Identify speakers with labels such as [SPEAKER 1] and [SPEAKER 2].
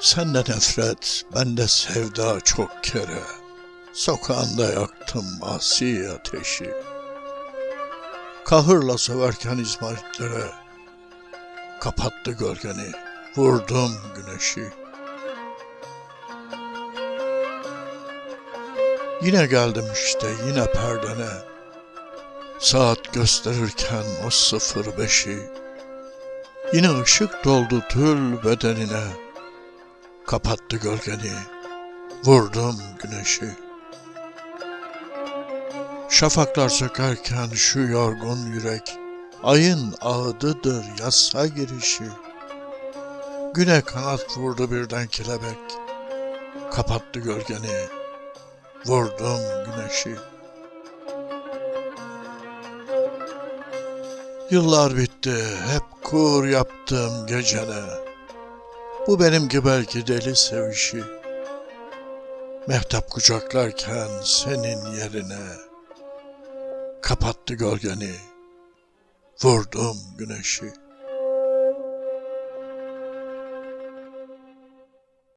[SPEAKER 1] Sende nefret, bende sevda çok kere. Sokağında yaktım asi ateşi. Kahırla söverken izmaritlere. Kapattı gölgeni, vurdum güneşi. Yine geldim işte, yine perdene. Saat gösterirken o sıfır beşi. Yine ışık doldu tül bedenine. Kapattı gölgeni, vurdum güneşi. Şafaklar sökerken şu yorgun yürek, ayın ağıdıdır yasa girişi. Güne kanat vurdu birden kelebek, kapattı gölgeni, vurdum güneşi. Yıllar bitti, hep kur yaptım gecene. Bu benimki belki deli sevişi. Mehtap kucaklarken senin yerine kapattı gölgeni, vurdum güneşi.